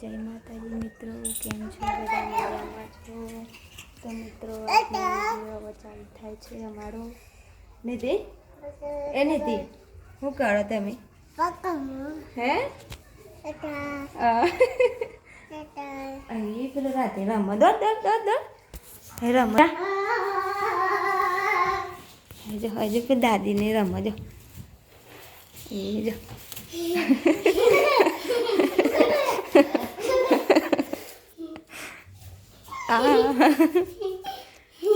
જય માતાજી મિત્રો કેમ છો બધા? મજામાં છો? તો મિત્રો વીડિયો ચાલુ થાય છે અમારો. નિધિ? એ નિધિ શું કરો તમે? હે? અહીં પેલો રાતે રમો. દો દો દો દો. હે રમ. હજુ હજુ પેલી દાદીને રમો જો. એ જો આ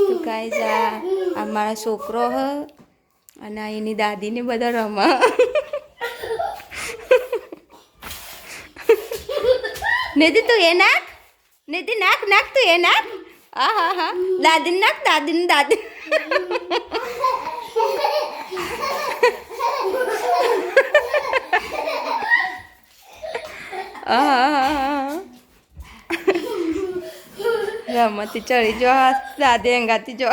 તો કાંઈ જા આ મારા છોકરો હ અને એની દાદીને બધા રમા. નિધિ, તું એ નાખ. નિધિ, નાખ નાખ, તું એ નાખ. હા હા હા. દાદીને નાખ, દાદીને દાદી. આહાહા. રમતી ચડી જો દાદી અંગાતી જો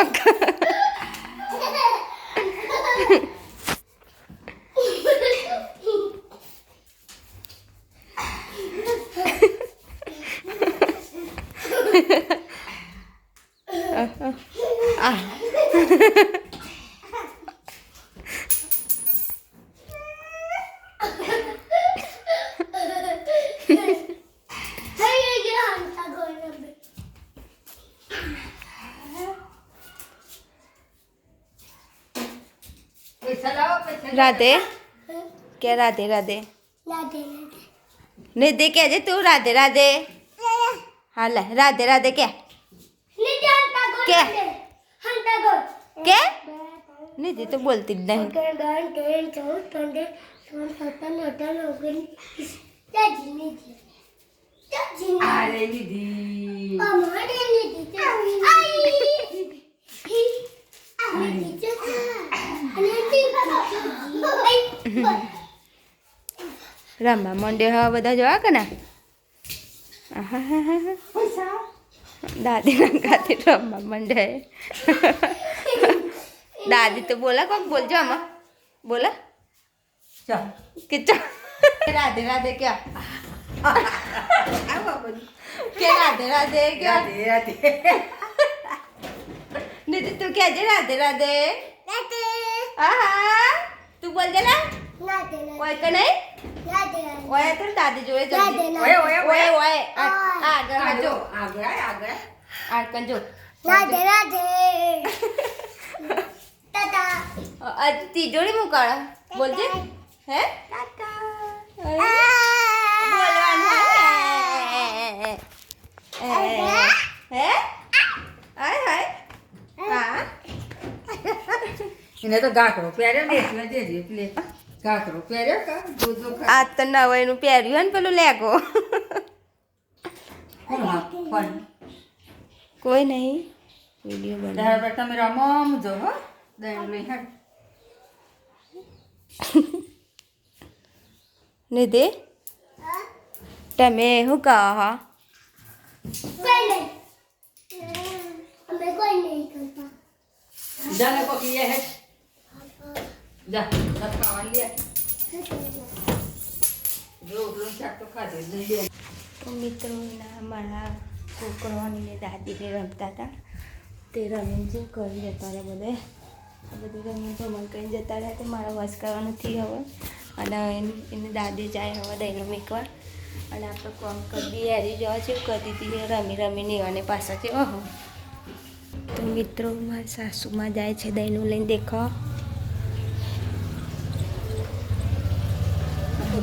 આ રાધે કે રાધે રાધે નિધિ કહેજે તું રાધે રાધે હા લે રાધે રાધે કે કે કે નિધિ તો બોલતી જ નહીં અરે દીદી રમવા મંડે હવે બધા જોવા કે ના? દાદી ના ગાતે રમવા મંડે. દાદી તો બોલા કોક બોલજો આમાં. બોલા? કે ચા? રાધે રાધે ક્યાં? કે રાધે રાધે ક્યાં? રાધે રાધે. નિધિ તું કહેજે રાધે રાધે? આહા. તું બોલજે ને ઓય કે નહીં? ઓય તો દાદી જોડે જલ્દી ઓય ઓય ઓય ઓય. આગળ હા જો. આગળ આગળ. આય. આ કન જો. રાધે રાધે. આ તિજોરી મુકાળા. બોલજે. હે? બોલવાનું હે હે હાય હાય હા એને તો ગાંઠો પહેર્યો ને એટલે દેજે એટલે ગાંઠો પહેર્યો કા? દૂધો ખા આ તો નવાઈનું પહેર્યું હે ને પેલું લેગો. કોણ હા કોણ? કોઈ નહીં. વીડિયો બના તારા પર તમે રમમ જો હો. દહીં લઈ હેડ નિધિ તમે શું કહો હો? અમે કોઈ નહીં કરતા. જા તો નહીં મિત્રોના મારા છોકરો અને દાદીને રમતા હતા. તે રમીને જે કરી જતા રહ્યા બધે? આ બધું રમીને ભમણ કરીને જતા રહ્યા તો મારા વસ કરવાનું નથી હવે. અને એની દાદી જાય હવે દહીનું મેકવા. અને આપણે કોમ કરી હેરી જવા છે કરી દીધી રમી રમીને અને પાછા છે, ઓહો. તો મિત્રો, મારા સાસુમાં જાય છે દહીંનું લઈને દેખો.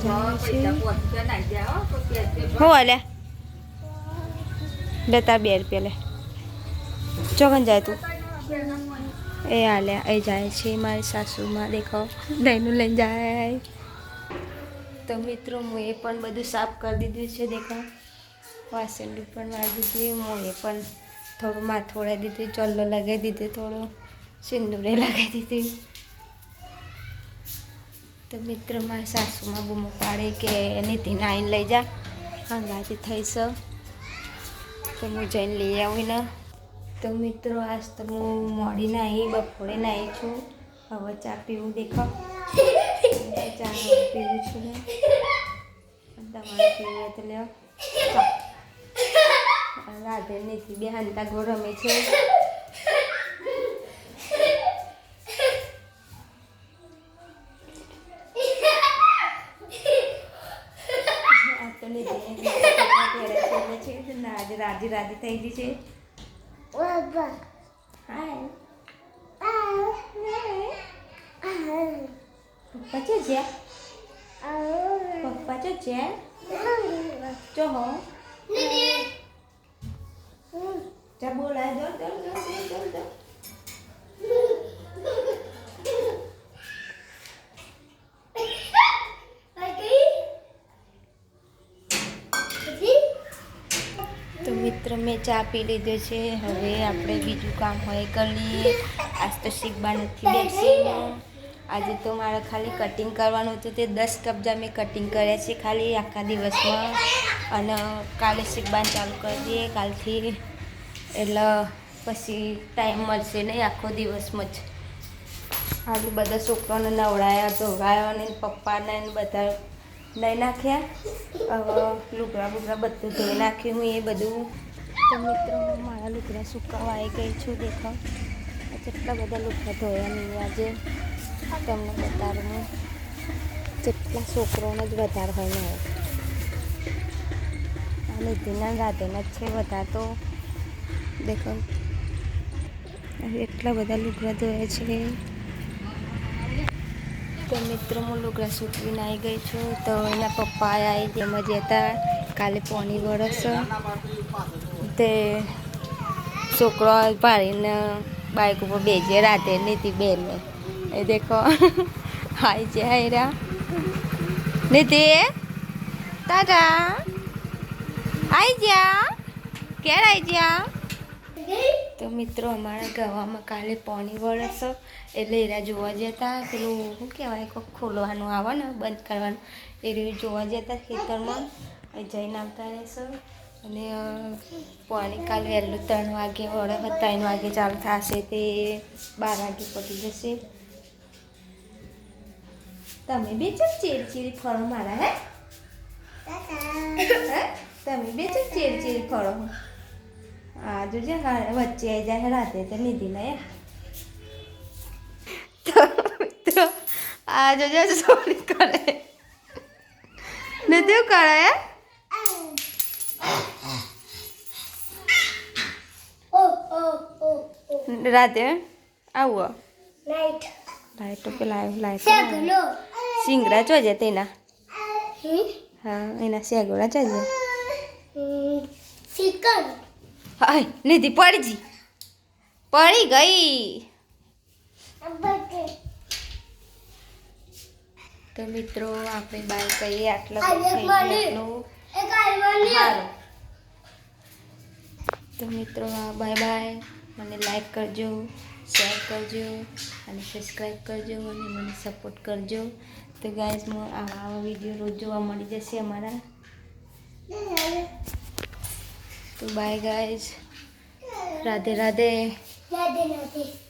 હો કે બે, તાર બે રૂપિયા, લે. ચોકન જાય તું. એ આલ્યા એ જાય છે મારી સાસુમાં દેખો દહીંનું લઈને જાય. તો મિત્રો, હું એ પણ બધું સાફ કરી દીધું છે દેખો વાસણ પણ મારી દીધી, હું એ પણ થોડું માથું ઓળાવી દીધું, ચલ્લો લગાવી દીધું થોડું, સિંદૂરે લગાવી દીધી. તો મિત્રો મારી સાસુમાં બૂમો પાડે કે નીતિને આવીને લઈ જા. હંગાથી થઈશ તો હું જઈને લઈ આવું ને તો મિત્રો, આજ તો હું મોડી નાહી, બપોરે નાહી છું. હવે ચા પીવું દેખો. ચા પીવું છું ને. તમારે પીવું તો લ્યો. રાધે, નીતિ બે હંતા ગો છે આ તો નીતિને કપડાં પહેરે છે એટલે છે ને આજે રાજી થઈ ગઈ છે. પપ્પા છે જ્યાં આ પપ્પા છે જ્યાં ચો હો. ચા બોલાય જો જો જો જો જો જો તો મિત્ર મેં ચા પી લીધો છે. હવે આપણે બીજું કામ હોય કરી લઈએ. આજ તો શીખવા નથી બેસી આજે તો મારે ખાલી કટિંગ કરવાનું હતું. તે દસ કબજા મેં કટિંગ કર્યા છે ખાલી આખા દિવસમાં. અને કાલે શીખવાનું ચાલુ કરી દઈએ. કાલથી એટલે પછી ટાઈમ મળશે નહીં આખો દિવસમાં જ. આજે બધા છોકરાઓને નવડાયા, ધોવાયા અને પપ્પાને બધા લઈ નાખ્યા. લુગડા બુગડા બધું ધોઈ નાખ્યું હું એ બધું. તો મિત્રો હું મારા લુગડા સુકાવા આવી ગઈ છું દેખો જેટલા બધા લુગડા ધોયા આજે, તમને બતાવું. જેટલા છોકરોને જ વધારે હોય ને નિધિના રાધેના જ છે વધારે તો. દેખો એટલા બધા લુગડા ધોયા છે. તો મિત્રો, હું લુગડા સૂકવીને આવી ગઈ છું. તો એના પપ્પા આવી જેમ જતા કાલે પોણી વરસ. તે છોકરો પાડીને બાઇક ઉપર બેજે રાતે નીતિ બેન. એ દેખો. હાઈ છે હાઈરા નીતિ. તારા આઈ જા ક્યારે આઈ જા તો મિત્રો, અમારા ગાવામાં કાલે પોણી વરસ એટલે એરા જોવા જતા પેલું, શું કહેવાય, કોક ખોલવાનું આવે ને, બંધ કરવાનું. એ રીતે જોવા જતા ખેતરમાં. જઈને આવતા રહેશો. અને પોણી કાલ વહેલું ત્રણ વાગે વડે ત્રણ વાગે ચાલુ થશે તે બાર વાગે પતી જશે. તમે બે ચમ ચેર ચેર ફળો મારા હે? હે? તમે બે ચમ ચેર ચેર ફળો આ જોજે હા વચ્ચે આવી જાય રાતે તો લીધી ને તો આ જોજે સોરી કરે. ને તેવું કરે હે? રાતે આવો. Light light okay live light સિંગડા ચોજે તેના. હા? એના શેગોડા જોજે. ચિકન. હાય નિધિ પડી જી પડી ગઈ. તો મિત્રો આપણે બાય કહીએ આટલો તો મિત્રો બાય બાય મને લાઈક કરજો શેર કરજો અને સબસ્ક્રાઈબ કરજો અને મને સપોર્ટ કરજો. તો ગાઈઝ આવા આવા વીડિયો રોજ જોવા મળી જશે અમારા. તો બાય ગાઈઝ રાધે રાધે. રાધે રાધે.